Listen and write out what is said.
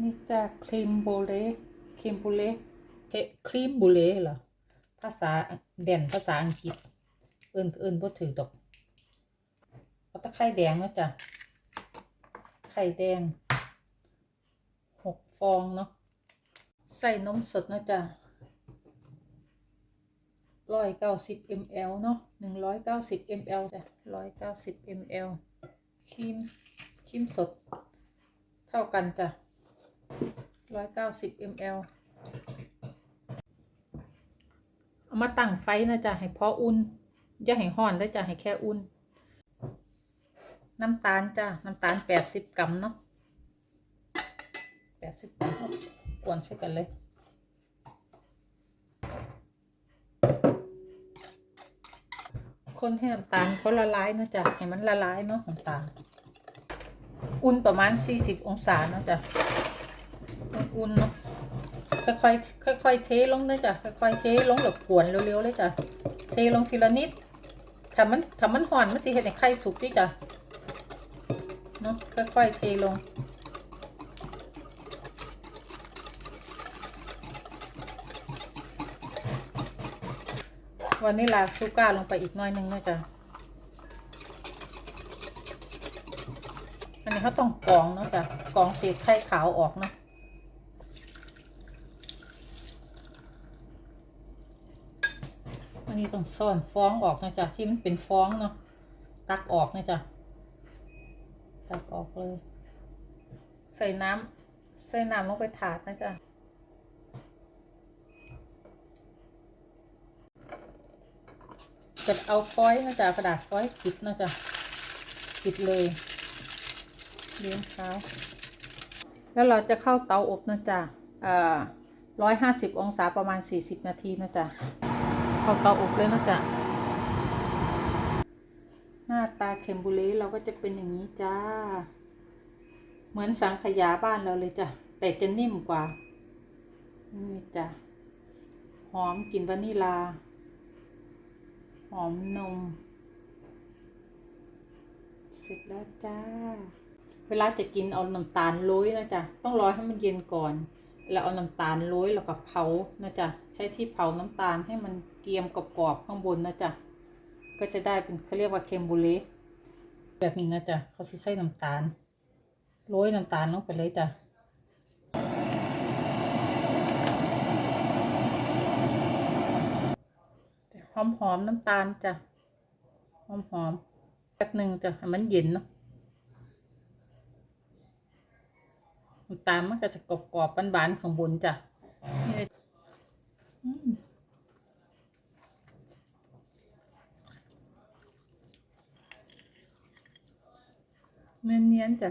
นี่จะครีมโบเลครีมบูเลเฮครีมบูเลเหรอ ภาษาเด่นภาษาอังกฤษ เอื่นเอื่นบ่ถือดอกเอาตะไคร่แดงนะจ๊ะ ไข่แดงหกฟองเนาะ ใส่นมสดนะจ๊ะร้อยเก้าสิบ ml เนาะหนึ่งร้อยเก้าสิบ ml จ้ะร้อยเก้าสิบ ml ครีมครีมสด เท่ากันจ้ะ ร้อยเก้าสิบ ml เอามาตั้งไฟนะจ๊ะให้พออุ่น อย่าให้ห้อนได้จ้ะให้แค่อุ่น น้ำตาลจ้ะน้ำตาลแปดสิบกรัมเนาะแปดสิบกรัมกวนใช่กันเลยคนให้น้ำตาลเขาละลายนะจ๊ะให้มันละลายเนาะน้ำตาล อุ่นประมาณสี่สิบองศาเนาะจ๊ะ อุ่นเนาะค่อยๆค่อยๆเทลงนะจ๊ะค่อยๆเทลงแบบขวนเร็วๆเลยจ้ะเทลงทีละนิดถ้ามันถ้ามันห่อนมันสิเห็ดให้ไข่สุกดิจ้ะเนาะค่อยๆเทลงวันนี้ลาซูก้าลงไปอีกน้อยนึงนะจ๊ะอันนี้เขาต้องกรองเนาะจ้ะกรองเศษไข่ขาวออกเนาะ นนี้ต้องซ่อนฟองออกนะจ๊ะที่มันเป็นฟองเนาะตักออกนะจ๊ะตักออกเลย ใส่น้ำใส่น้ำลงไปถาดนะจ๊ะจะเอาฟอยล์นะจ๊ะกระดาษฟอยล์ปิดนะจ๊ะปิดเลยเลี้ยงเท้าแล้วเราจะเข้าเตาอบนะจ๊ะอ่อร้อยห้าสิบองศาประมาณสี่สิบนาทีนะจ๊ะ เข้าเตาอบเลยนะจ๊ะหน้าตาเค็มบุรีเราก็จะเป็นอย่างนี้จ้า เหมือนสังขยาบ้านเราเลยจ้ะ แต่จะนิ่มกว่า นี่จ้ะ หอมกลิ่นวานิลา หอมนม เสร็จแล้วจ้า เวลาจะกินเอาน้ำตาลโรยนะจ๊ะ ต้องรอให้มันเย็นก่อน แล้วเอาน้ำตาลโรยแล้วก็เผานะจ๊ะใช้ที่เผาน้ำตาลให้มันเกรียมกรอบๆข้างบนนะจ๊ะก็จะได้เป็นเขาเรียกว่าเค็มบูเล่แบบนี้นะจ๊ะเขาใส่น้ำตาลโรยน้ำตาลลงไปเลยจ้ะหอมๆน้ำตาลจ้ะหอมหอมๆแป๊บหนึ่งจ้ะให้มันเย็นเนาะน้ำ ตามมันก็จะกรอบๆบานๆข้างบนจ้ะนี่เนียนๆจ้ะ